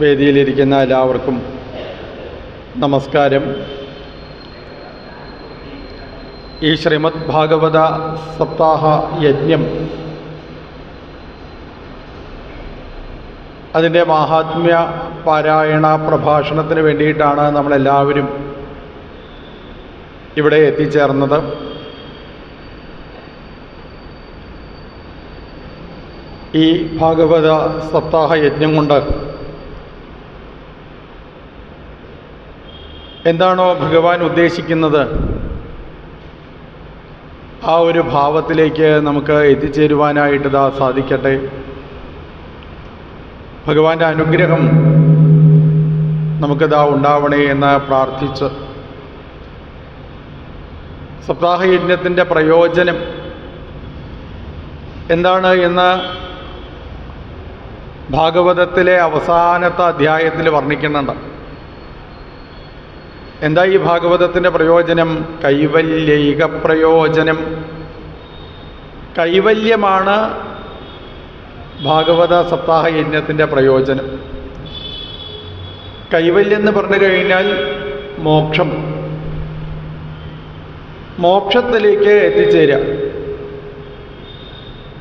വേദിയിലിരിക്കുന്ന എല്ലാവർക്കും നമസ്കാരം. ഈ ശ്രീമദ് ഭാഗവത സപ്താഹ യജ്ഞം അതിന്റെ മാഹാത്മ്യ പാരായണ പ്രഭാഷണത്തിന് വേണ്ടിയിട്ടാണ് നമ്മളെല്ലാവരും ഇവിടെ എത്തിച്ചേർന്നത്. ഈ ഭാഗവത സപ്താഹ യജ്ഞം കൊണ്ട് എന്താണോ ഭഗവാൻ ഉദ്ദേശിക്കുന്നത്? ആ ഒരു ഭാവത്തിലേക്ക് നമുക്ക് എത്തിച്ചേരുവാനായിട്ട് ഇതാ സാധിക്കട്ടെ. ഭഗവാന്റെ അനുഗ്രഹം നമുക്കിതാ ഉണ്ടാവണേ എന്ന് പ്രാർത്ഥിച്ച് സപ്താഹയജ്ഞത്തിന്റെ പ്രയോജനം എന്താണ് എന്ന് ഭാഗവതത്തിലെ അവസാനത്തെ അധ്യായത്തിൽ വർണിക്കുന്നുണ്ട്. എന്താ ഈ ഭാഗവതത്തിന്റെ പ്രയോജനം? കൈവല്യൈക പ്രയോജനം. കൈവല്യമാണ് ഭാഗവത സപ്താഹ യജ്ഞത്തിന്റെ പ്രയോജനം. കൈവല്യം എന്ന് പറഞ്ഞു കഴിഞ്ഞാൽ മോക്ഷം. മോക്ഷത്തിലേക്ക് എത്തിച്ചേരുക.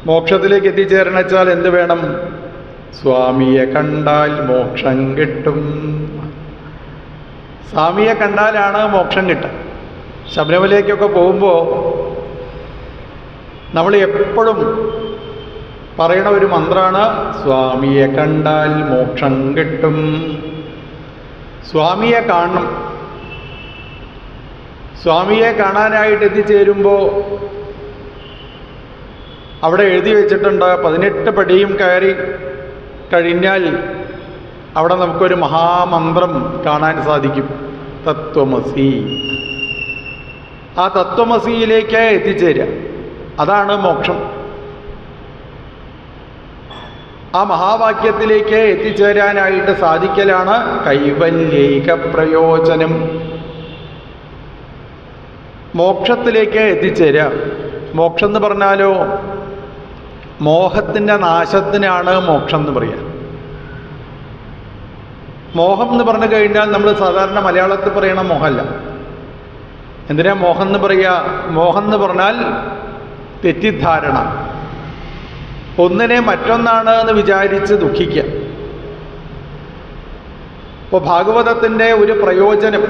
മോക്ഷത്തിലേക്ക് എത്തിച്ചേരണച്ചാൽ എന്ത് വേണം? സ്വാമിയെ കണ്ടാൽ മോക്ഷം കിട്ടും. സ്വാമിയെ കണ്ടാലാണ് മോക്ഷം കിട്ടുക. ശബരിമലയ്ക്കൊക്കെ പോകുമ്പോൾ നമ്മൾ എപ്പോഴും പറയണ ഒരു മന്ത്രമാണ് സ്വാമിയെ കണ്ടാൽ മോക്ഷം കിട്ടും. സ്വാമിയെ കാണണം. സ്വാമിയെ കാണാനായിട്ട് എത്തിച്ചേരുമ്പോൾ അവിടെ എഴുതി വെച്ചിട്ടുണ്ട് പതിനെട്ട് പടിയും കയറി കഴിഞ്ഞാൽ അവിടെ നമുക്കൊരു മഹാമന്ത്രം കാണാൻ സാധിക്കും. തത്വമസി. ആ തത്വമസിയിലേക്ക് എത്തിച്ചേരുക. അതാണ് മോക്ഷം. ആ മഹാവാക്യത്തിലേക്ക് എത്തിച്ചേരാനായിട്ട് സാധിക്കലാണ് കൈവല്യൈക പ്രയോജനം. മോക്ഷത്തിലേക്ക് എത്തിച്ചേരുക. മോക്ഷം എന്ന് പറഞ്ഞാലോ? മോഹത്തിന്റെ നാശത്തിനാണ് മോക്ഷം എന്ന് പറയുക മോഹം എന്ന് പറഞ്ഞു കഴിഞ്ഞാൽ നമ്മൾ സാധാരണ മലയാളത്തിൽ പറയണ മോഹമല്ല എന്തിനാ മോഹം എന്ന് പറയുക മോഹം എന്ന് പറഞ്ഞാൽ തെറ്റിദ്ധാരണ. ഒന്നിനെ മറ്റൊന്നാണ് എന്ന് വിചാരിച്ച് ദുഃഖിക്കുക. ഇപ്പോൾ ഭാഗവതത്തിന്റെ ഒരു പ്രയോജനം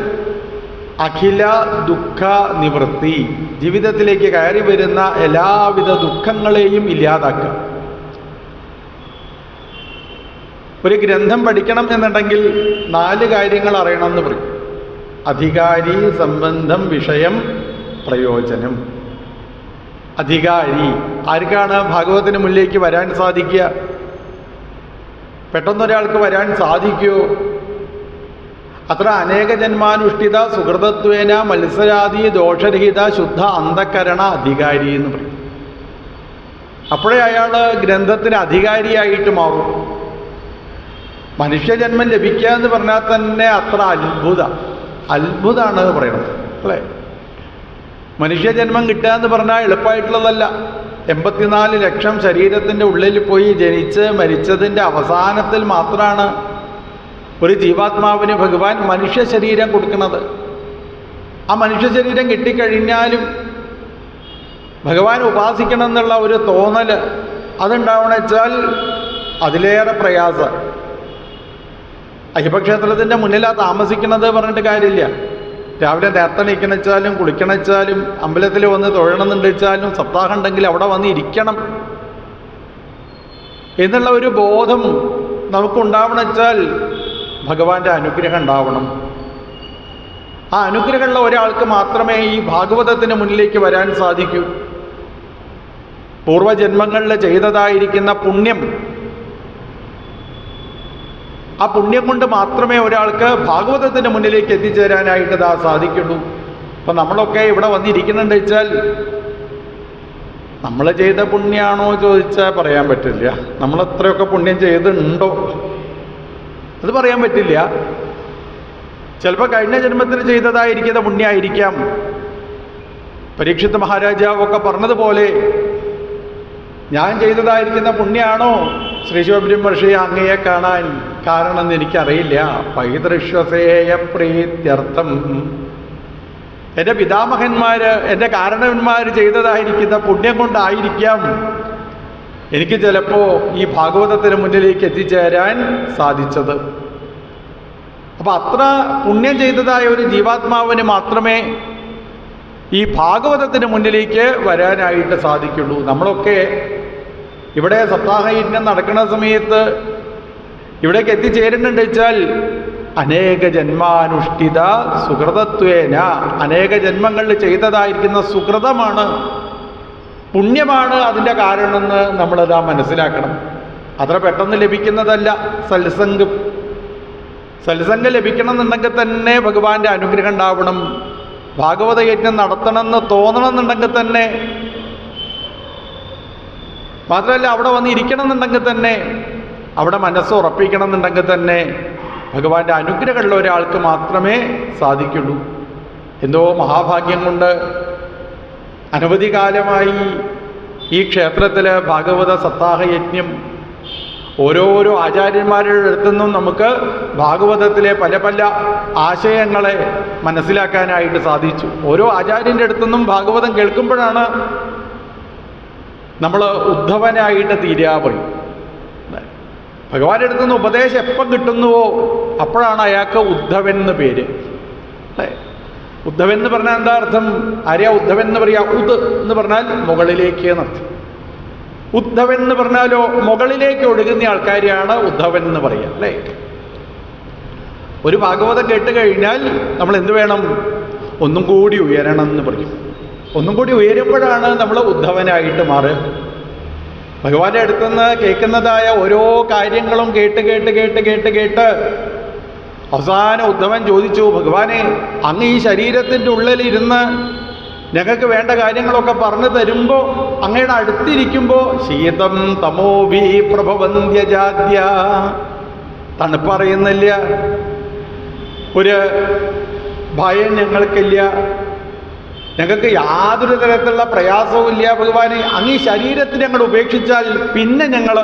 അഖില ദുഃഖ നിവൃത്തി. ജീവിതത്തിലേക്ക് കയറി വരുന്ന എല്ലാവിധ ദുഃഖങ്ങളെയും ഇല്ലാതാക്കുക. ഒരു ഗ്രന്ഥം പഠിക്കണം എന്നുണ്ടെങ്കിൽ നാല് കാര്യങ്ങൾ അറിയണം എന്ന് പറയും. അധികാരി സംബന്ധം വിഷയം പ്രയോജനം. അധികാരി. ആർക്കാണ് ഭാഗവതത്തിന് മുന്നിലേക്ക് വരാൻ സാധിക്കുക? പെട്ടെന്നൊരാൾക്ക് വരാൻ സാധിക്കുമോ അത്ര അനേക ജന്മാനുഷ്ഠിത സുഹൃതത്വേന മത്സരാദി ദോഷരഹിത ശുദ്ധ അന്ധകരണ അധികാരി എന്ന് പറയും. അപ്പോഴേ അയാൾ ഗ്രന്ഥത്തിന് അധികാരിയായിട്ട് മാറും. മനുഷ്യജന്മം ലഭിക്കുക എന്ന് പറഞ്ഞാൽ തന്നെ അത്ര അത്ഭുത. അത്ഭുതമാണ് പറയുന്നത്. അല്ലേ? മനുഷ്യജന്മം കിട്ടുക എന്ന് പറഞ്ഞാൽ എളുപ്പമായിട്ടുള്ളതല്ല. എൺപത്തിനാല് ലക്ഷം ശരീരത്തിന്റെ ഉള്ളിൽ പോയി ജനിച്ച് മരിച്ചതിന്റെ അവസാനത്തിൽ മാത്രമാണ് ഒരു ജീവാത്മാവിന് ഭഗവാൻ മനുഷ്യ ശരീരം കൊടുക്കുന്നത്. ആ മനുഷ്യ ശരീരം കിട്ടിക്കഴിഞ്ഞാലും ഭഗവാൻ ഉപാസിക്കണം എന്നുള്ള ഒരു തോന്നൽ അതുണ്ടാവണച്ചാൽ അതിലേറെ പ്രയാസം. അയ്യപ്പക്ഷേത്രത്തിന്റെ മുന്നിലാ താമസിക്കണത് പറഞ്ഞിട്ട് കാര്യമില്ല. രാവിലെ നേരത്തെ നീക്കണച്ചാലും കുളിക്കണച്ചാലും അമ്പലത്തിൽ വന്ന് തൊഴണമെന്നുണ്ട് വെച്ചാലും സപ്താഹം ഉണ്ടെങ്കിൽ അവിടെ വന്ന് ഇരിക്കണം. എന്നുള്ള ഒരു ബോധം നമുക്കുണ്ടാവണം വെച്ചാൽ ഭഗവാന്റെ അനുഗ്രഹം ഉണ്ടാവണം. ആ അനുഗ്രഹമുള്ള ഒരാൾക്ക് മാത്രമേ ഈ ഭാഗവതത്തിന് മുന്നിലേക്ക് വരാൻ സാധിക്കൂ. പൂർവജന്മങ്ങളിൽ ചെയ്തതായിരിക്കുന്ന പുണ്യം ആ പുണ്യം കൊണ്ട് മാത്രമേ ഒരാൾക്ക് ഭാഗവതത്തിന്റെ മുന്നിലേക്ക് എത്തിച്ചേരാനായിട്ട് ഇതാ സാധിക്കുള്ളൂ. അപ്പം നമ്മളൊക്കെ ഇവിടെ വന്നിരിക്കുന്നുണ്ട് വെച്ചാൽ നമ്മൾ ചെയ്ത പുണ്യാണോ ചോദിച്ചാൽ പറയാൻ പറ്റില്ല. നമ്മൾ എത്രയൊക്കെ പുണ്യം ചെയ്തിട്ടുണ്ടോ? അത് പറയാൻ പറ്റില്ല. ചിലപ്പോൾ കഴിഞ്ഞ ജന്മത്തിൽ ചെയ്തതായിരിക്കുന്ന പുണ്യമായിരിക്കാം പരീക്ഷിത് മഹാരാജാവൊക്കെ പറഞ്ഞതുപോലെ ഞാൻ ചെയ്തതായിരിക്കുന്ന പുണ്യാണോ? ശ്രീ പക്ഷേ അങ്ങയെ കാണാൻ കാരണം എനിക്കറിയില്ല. പൈതൃശ്വസേയ പ്രീത്യർത്ഥം. എന്റെ പിതാമഹന്മാർ എന്റെ കാരണവന്മാർ ചെയ്തതായിരിക്കുന്ന പുണ്യം കൊണ്ടായിരിക്കാം എനിക്ക് ചിലപ്പോൾ ഈ ഭാഗവതത്തിന് മുന്നിലേക്ക് എത്തിച്ചേരാൻ സാധിച്ചത്. അപ്പം അത്ര പുണ്യം ചെയ്തതായ ഒരു ജീവാത്മാവിന് മാത്രമേ ഈ ഭാഗവതത്തിന് മുന്നിലേക്ക് വരാനായിട്ട് സാധിക്കുള്ളൂ. നമ്മളൊക്കെ ഇവിടെ സപ്താഹയജ്ഞം നടക്കുന്ന സമയത്ത് ഇവിടേക്ക് എത്തിച്ചേരുന്നുണ്ട് വെച്ചാൽ അനേക ജന്മാനുഷ്ഠിത സുഹൃതത്വേന അനേക ജന്മങ്ങളിൽ ചെയ്തതായിരിക്കുന്ന സുഹൃതമാണ്. പുണ്യമാണ് അതിന്റെ കാരണമെന്ന് നമ്മളതാ മനസ്സിലാക്കണം. അത്ര പെട്ടെന്ന് ലഭിക്കുന്നതല്ല. സത്സംഗം സത്സംഗം ലഭിക്കണം എന്നുണ്ടെങ്കിൽ തന്നെ ഭഗവാന്റെ അനുഗ്രഹം ഉണ്ടാവണം. ഭാഗവത യജ്ഞം നടത്തണമെന്ന് തോന്നണം എന്നുണ്ടെങ്കിൽ തന്നെ മാത്രമല്ല അവിടെ വന്ന് ഇരിക്കണം എന്നുണ്ടെങ്കിൽ തന്നെ അവിടെ മനസ്സ് ഉറപ്പിക്കണം എന്നുണ്ടെങ്കിൽ തന്നെ ഭഗവാന്റെ അനുഗ്രഹമുള്ള ഒരാൾക്ക് മാത്രമേ സാധിക്കുള്ളൂ. എന്തോ മഹാഭാഗ്യം കൊണ്ട് അനവധി കാലമായി ഈ ക്ഷേത്രത്തിൽ ഭാഗവത സപ്താഹയജ്ഞം ഓരോരോ ആചാര്യന്മാരുടെ അടുത്തു നിന്നും നമുക്ക് ഭാഗവതത്തിലെ പല പല ആശയങ്ങളെ മനസ്സിലാക്കാനായിട്ട് സാധിച്ചു. ഓരോ ആചാര്യന്റെ അടുത്തുനിന്നും ഭാഗവതം കേൾക്കുമ്പോഴാണ് നമ്മൾ ഉദ്ധവനായിട്ട് തീരാ പറയും ഭഗവാന്റെ അടുത്ത് നിന്ന് ഉപദേശം എപ്പം കിട്ടുന്നുവോ അപ്പോഴാണ് അയാൾക്ക് ഉദ്ധവൻ എന്ന് പേര്. അല്ലേ? ഉദ്ധവൻ എന്ന് പറഞ്ഞാൽ എന്താ അർത്ഥം? ആരെയാ ഉദ്ധവൻ എന്ന് പറയാ ഉദ് എന്ന് പറഞ്ഞാൽ മുകളിലേക്ക് എന്നർത്ഥം ഉദ്ധവൻ എന്ന് പറഞ്ഞാലോ മുകളിലേക്ക് ഒഴുകുന്ന ആൾക്കാരെയാണ് ഉദ്ധവൻ എന്ന് പറയുക അല്ലേ? ഒരു ഭാഗവതം കേട്ട് കഴിഞ്ഞാൽ നമ്മൾ എന്ത് വേണം? ഒന്നും കൂടി ഉയരണം എന്ന് പറയും. ഒന്നും കൂടി ഉയരുമ്പോഴാണ് നമ്മൾ ഉദ്ധവനായിട്ട് മാറുക ഭഗവാന്റെ അടുത്തുനിന്ന് കേൾക്കുന്നതായ ഓരോ കാര്യങ്ങളും കേട്ട് കേട്ട് കേട്ട് കേട്ട് കേട്ട് അവസാനം ഉദ്ധവൻ ചോദിച്ചു ഭഗവാനെ അങ്ങ് ഈ ശരീരത്തിന്റെ ഉള്ളിലിരുന്ന് ഞങ്ങൾക്ക് വേണ്ട കാര്യങ്ങളൊക്കെ പറഞ്ഞു തരുമ്പോൾ അങ്ങയുടെ അടുത്തിരിക്കുമ്പോൾ ശീതം തമോഭി പ്രഭവന്ത്യജാദ്യ തണുപ്പറിയുന്നില്ല. ഒരു ഭയം ഞങ്ങൾക്കില്ല. ഞങ്ങൾക്ക് യാതൊരു തരത്തിലുള്ള പ്രയാസവും ഇല്ല. ഭഗവാനെ അങ്ങ് ഈ ശരീരത്തിന് ഞങ്ങൾ ഉപേക്ഷിച്ചാൽ പിന്നെ ഞങ്ങൾ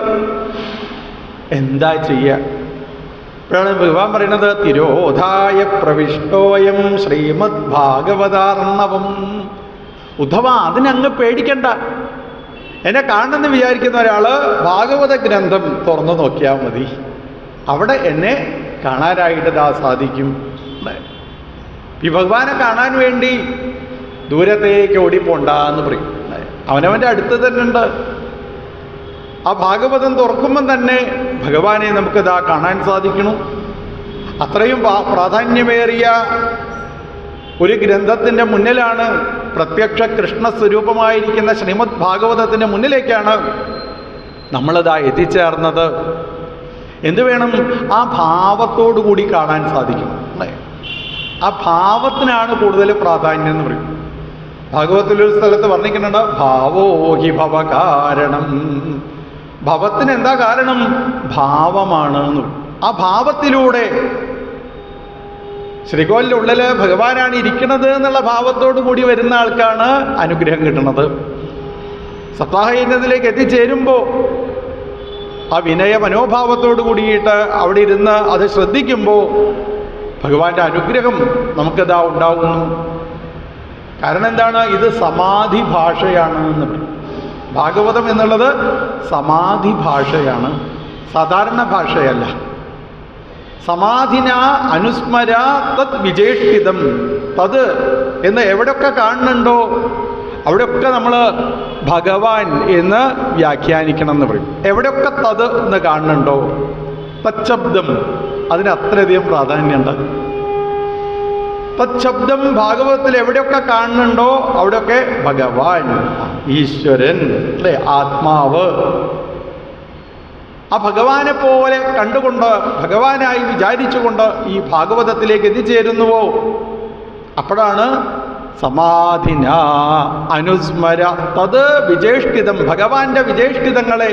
എന്താ ചെയ്യുക ഇപ്പോഴാണ് ഭഗവാൻ പറയുന്നത് തിരോധായ പ്രവിഷ്ടോയം ശ്രീമദ് ഭാഗവതാർണവം ഉദ്ധവ അതിനങ്ങ് പേടിക്കണ്ട. എന്നെ കാണണമെന്ന് വിചാരിക്കുന്ന ഒരാൾ ഭാഗവത ഗ്രന്ഥം തുറന്നു നോക്കിയാൽ മതി. അവിടെ എന്നെ കാണാനായിട്ട് ദാ സാധിക്കും. ഈ ഭഗവാനെ കാണാൻ വേണ്ടി ദൂരത്തേക്ക് ഓടിപ്പോണ്ട എന്ന് പറയും. അവനവന്റെ അടുത്ത് തന്നെ ഉണ്ട് ആ ഭാഗവതം തുറക്കുമ്പം തന്നെ ഭഗവാനെ നമുക്ക് ഇതാ കാണാൻ സാധിക്കണം അത്രയും പ്രാധാന്യമേറിയ ഒരു ഗ്രന്ഥത്തിന്റെ മുന്നിലാണ് പ്രത്യക്ഷ കൃഷ്ണ സ്വരൂപമായിരിക്കുന്ന ശ്രീമദ് ഭാഗവതത്തിന്റെ മുന്നിലേക്കാണ് നമ്മളിതാ എത്തിച്ചേർന്നത്. എന്തു വേണം? ആ ഭാവത്തോടു കൂടി കാണാൻ സാധിക്കും. അല്ലേ? ആ ഭാവത്തിനാണ് കൂടുതൽ പ്രാധാന്യം എന്ന് പറയും. ഭാഗവത്തിലൊരു സ്ഥലത്ത് വർണിക്കുന്നുണ്ട് ഭാവോ ഹി ഭവ കാരണം. ഭവത്തിന് എന്താ കാരണം? ഭാവമാണ് ആ ഭാവത്തിലൂടെ ശ്രീകോലിന്റെ ഉള്ളിൽ ഭഗവാനാണ് ഇരിക്കുന്നത് എന്നുള്ള ഭാവത്തോടു കൂടി വരുന്ന ആൾക്കാണ് അനുഗ്രഹം കിട്ടുന്നത്. സപ്താഹയജ്ഞത്തിലേക്ക് എത്തിച്ചേരുമ്പോൾ ആ വിനയ മനോഭാവത്തോട് കൂടിയിട്ട് അവിടെ ഇരുന്ന് അത് ശ്രദ്ധിക്കുമ്പോൾ ഭഗവാന്റെ അനുഗ്രഹം നമുക്കതാ ഉണ്ടാകുന്നു കാരണം എന്താണ്? ഇത് സമാധി ഭാഷയാണ് എന്ന് ഭാഗവതം എന്നുള്ളത് സമാധി ഭാഷയാണ്. സാധാരണ ഭാഷയല്ല. സമാധിന അനുസ്മര തത് വിജേഷിതം തത് എന്ന് എവിടെയൊക്കെ കാണുന്നുണ്ടോ അവിടെയൊക്കെ നമ്മൾ ഭഗവാൻ എന്ന് വ്യാഖ്യാനിക്കണം എന്ന് പറയും. എവിടെയൊക്കെ തത് എന്ന് കാണുന്നുണ്ടോ? തച്ചബ്ദം അതിന് അത്രയധികം പ്രാധാന്യമുണ്ട്. തച്ഛബ്ദം ഭാഗവതത്തിൽ എവിടെയൊക്കെ കാണുന്നുണ്ടോ അവിടെയൊക്കെ ഭഗവാൻ ഈശ്വരൻ അല്ലേ ആത്മാവ്. ആ ഭഗവാനെ പോലെ കണ്ടുകൊണ്ട് ഭഗവാനായി വിചാരിച്ചുകൊണ്ട് ഈ ഭാഗവതത്തിലേക്ക് എത്തിച്ചേരുന്നുവോ? അപ്പോഴാണ് സമാധിന അനുസ്മര തത് വിജേഷ്ടിതം ഭഗവാന്റെ വിജേഷ്ടിതങ്ങളെ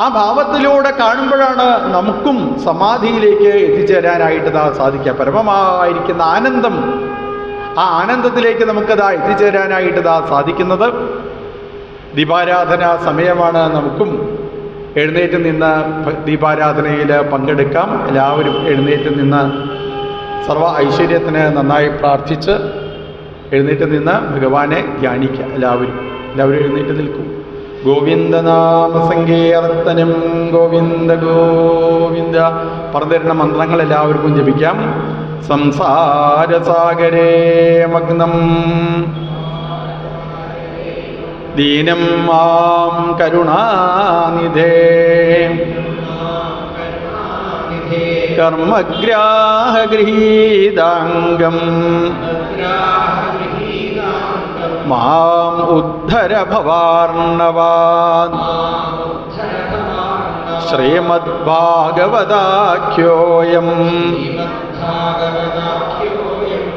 ആ ഭാവത്തിലൂടെ കാണുമ്പോഴാണ് നമുക്കും സമാധിയിലേക്ക് എത്തിച്ചേരാനായിട്ട് സാധിക്കുക. പരമമായിരിക്കുന്ന ആനന്ദം. ആ ആനന്ദത്തിലേക്ക് നമുക്കതാ എത്തിച്ചേരാനായിട്ട് ദാ സാധിക്കുന്നത്. ദീപാരാധന സമയമാണ്. നമുക്കും എഴുന്നേറ്റ് നിന്ന് ദീപാരാധനയിൽ പങ്കെടുക്കാം. എല്ലാവരും എഴുന്നേറ്റ് നിന്ന് സർവ ഐശ്വര്യത്തിന് നന്നായി പ്രാർത്ഥിച്ച് എഴുന്നേറ്റ് നിന്ന് ഭഗവാനെ ധ്യാനിക്കുക. എല്ലാവരും എല്ലാവരും എഴുന്നേറ്റ് നിൽക്കും. ഗോവിന്ദനാമസങ്കീർത്തനം ഗോവിന്ദ ഗോവിന്ദ. പറഞ്ഞിരുന്ന മന്ത്രങ്ങൾ എല്ലാവർക്കും ജപിക്കാം സംസാരസാഗരേ മഗ്നം. ദീനം മാം കരുണാനിധേ. കർമ്മഗ്രാഹഗൃഹീതാംഗം. മാം ഉദ്ധര ഭവാർണവാ ശ്രീമദ്ഭാഗവതാഖ്യോയം.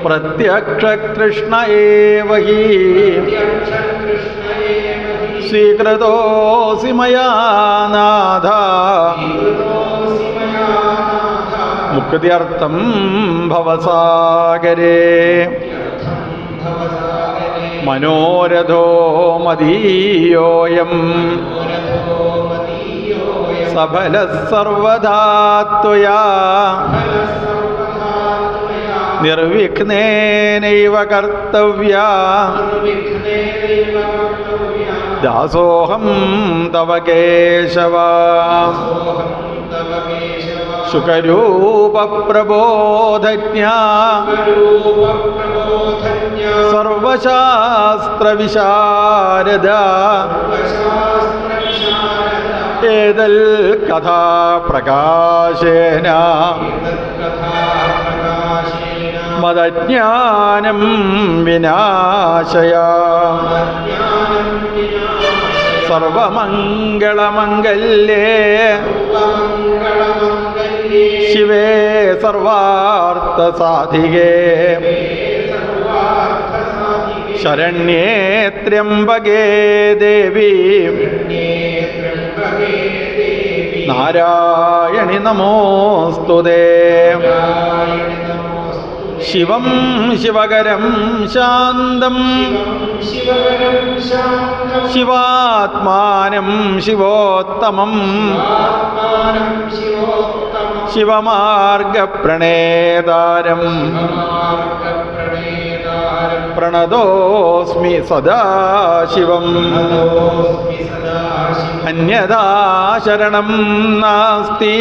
പ്രത്യക്ഷകൃഷ്ണ ഏവഹി. സ്വീകൃതോസി മയാനാഥ. മുക്തിയർത്ഥം ഭവസാഗരേ. മനോരഥോ മതീയോയം സഫല സർവധാത്വയാ. നിർവിഘ്നേനൈവ കർത്തവ്യ. ദാസോഹം തവ കേശവ. ശുകരൂപ പ്രബോധജ്ഞ സർവശാസ്ത്രവിശാരദ. ഏതൽ കഥാപ്രകാശേന? മതജ്ഞാനം വിനാശയ. സർവമംഗളമംഗല്യേ. ശിവേ സർവാർത്ഥസാധികേ. ശരണ്യേ ത്രയംബകേ ദേവി. നാരായണി നമോസ്തുതേ ശിവം ശിവകരം ശാന്തം. ശിവാത്മാനം ശിവോത്തമം. ശിവമാർഗപ്രണേതാരം. പ്രണതോസ്മി സദാശിവം അന്യതാ ശരണം നാസ്തി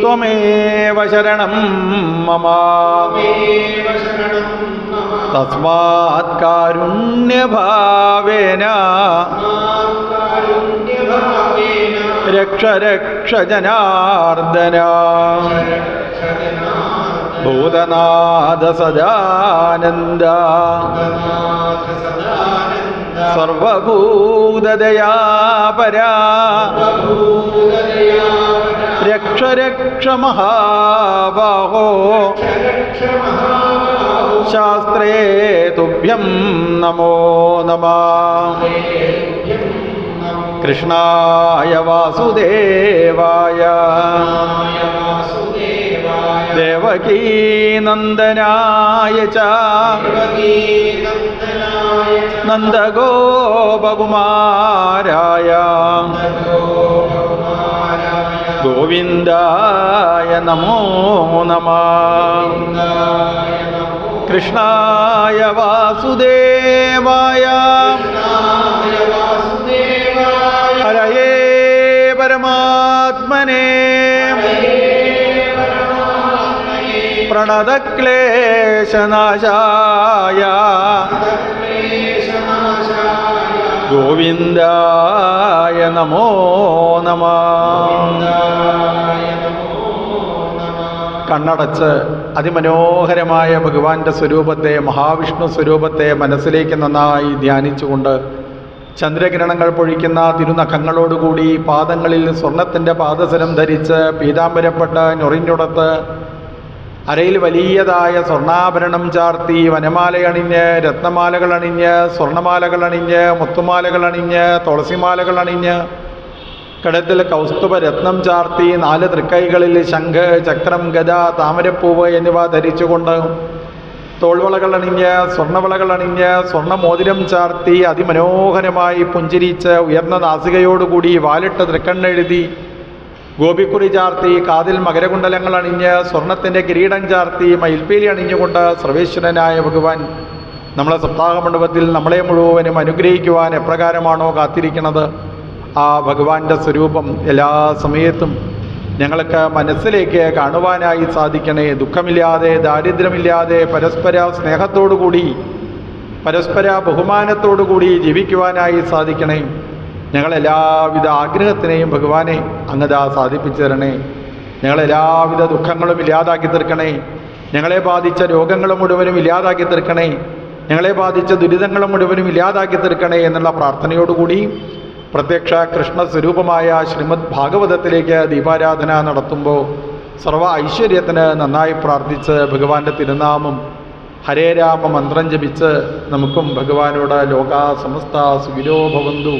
त्वमेव शरणं मम तस्मात् कारुण्यभावेन रक्ष रक्ष जनार्दना ഭൂതനാഥ സദാനന്ദ സർവഭൂതദയാപരാ രക്ഷ രക്ഷ മഹാബാഹോ ശാസ്ത്രേ തുഭ്യം നമോ നമ കൃഷ്ണായ വാസുദേവായ ദേവകീനന്ദനായ നന്ദഗോപകുമാരായ. ഗോവിന്ദായ നമോ നമ. കൃഷ്ണായ വാസുദേവായ. പ്രണതക്ലേശനാശായ. ഗോവിന്ദായ നമോ നമ. കണ്ണടച്ച് അതിമനോഹരമായ ഭഗവാന്റെ സ്വരൂപത്തെ മഹാവിഷ്ണു സ്വരൂപത്തെ മനസ്സിലേക്ക് നന്നായി ധ്യാനിച്ചുകൊണ്ട് ചന്ദ്രകിരണങ്ങൾ പൊഴിക്കുന്ന തിരുനഖങ്ങളോടുകൂടി പാദങ്ങളിൽ സ്വർണത്തിന്റെ പാദസരം ധരിച്ച് പീതാംബരപ്പെട്ട് ഞൊറിഞ്ഞുടത്ത് അരയിൽ വലിയതായ സ്വർണാഭരണം ചാർത്തി വനമാലയണിഞ്ഞ് രത്നമാലകൾ അണിഞ്ഞ് സ്വർണമാലകൾ അണിഞ്ഞ് മുത്തുമാലകൾ അണിഞ്ഞ് തുളസിമാലകൾ അണിഞ്ഞ് കടത്തിൽ കൗസ്തുഭ രത്നം ചാർത്തി നാല് തൃക്കൈകളിൽ ശംഖ് ചക്രം ഗജ താമരപ്പൂവ് എന്നിവ ധരിച്ചുകൊണ്ട് തോൾവളകൾ അണിഞ്ഞ് സ്വർണവളകൾ അണിഞ്ഞ് സ്വർണമോതിരം ചാർത്തി അതിമനോഹരമായി പുഞ്ചിരിച്ച് ഉയർന്ന നാസികയോടുകൂടി വാലിട്ട് തൃക്കണ്ണെഴുതി ഗോപിക്കുറി ചാർത്തി കാതിൽ മകരകുണ്ടലങ്ങൾ അണിഞ്ഞ് സ്വർണത്തിന്റെ കിരീടം ചാർത്തി മയിൽപ്പീലി അണിഞ്ഞുകൊണ്ട് സർവേശ്വരനായ ഭഗവാൻ നമ്മളെ സപ്താഹ മണ്ഡപത്തിൽ നമ്മളെ മുഴുവനും അനുഗ്രഹിക്കുവാൻ എപ്രകാരമാണോ കാത്തിരിക്കുന്നത്? ആ ഭഗവാന്റെ സ്വരൂപം എല്ലാ സമയത്തും ഞങ്ങൾക്ക് മനസ്സിലേക്ക് കാണുവാനായി സാധിക്കണേ. ദുഃഖമില്ലാതെ ദാരിദ്ര്യമില്ലാതെ പരസ്പര സ്നേഹത്തോടുകൂടി പരസ്പര ബഹുമാനത്തോടുകൂടി ജീവിക്കുവാനായി സാധിക്കണേ. ഞങ്ങളെല്ലാവിധ ആഗ്രഹത്തിനെയും ഭഗവാനെ അങ്ങതാ സാധിപ്പിച്ചു തരണേ. ഞങ്ങളെല്ലാവിധ ദുഃഖങ്ങളും ഇല്ലാതാക്കി തീർക്കണേ. ഞങ്ങളെ ബാധിച്ച രോഗങ്ങൾ മുഴുവനും ഇല്ലാതാക്കി തീർക്കണേ. ഞങ്ങളെ ബാധിച്ച ദുരിതങ്ങൾ മുഴുവനും ഇല്ലാതാക്കി തീർക്കണേ എന്നുള്ള പ്രാർത്ഥനയോടുകൂടി പ്രത്യക്ഷ കൃഷ്ണ സ്വരൂപമായ ശ്രീമദ് ഭാഗവതത്തിലേക്ക് ദീപാരാധന നടത്തുമ്പോൾ സർവ ഐശ്വര്യത്തിന് നന്നായി പ്രാർത്ഥിച്ച് ഭഗവാന്റെ തിരുനാമം ഹരേ രാമ മന്ത്രം ജപിച്ച് നമുക്കും ഭഗവാനോട് ലോകാ സമസ്ത സുഗിരോ ഭവന്തു.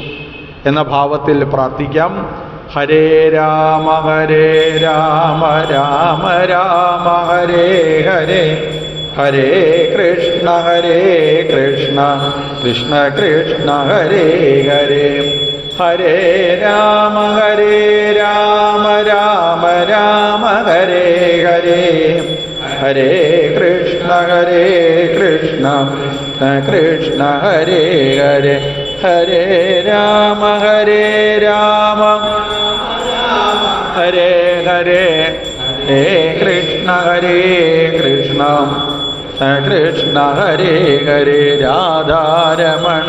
എന്ന ഭാവത്തിൽ പ്രാർത്ഥിക്കാം. ഹരേ രാമ ഹരേ രാമ രാമ രാമ ഹരേ ഹരേ. ഹരേ കൃഷ്ണ ഹരേ കൃഷ്ണ. കൃഷ്ണ കൃഷ്ണ ഹരേ ഹരേ. ഹരേ രാമ ഹരേ രാമ രാമ രാമ ഹരേ ഹരേ. ഹരേ കൃഷ്ണ ഹരേ കൃഷ്ണ. കൃഷ്ണ ഹരേ ഹരേ. ഹരേ രാമ ഹരേ രാമ. ഹരേ ഹരേ ഹേ കൃഷ്ണ ഹരേ കൃഷ്ണ. കൃഷ്ണ ഹരേ ഹരേ രാധാരമണ.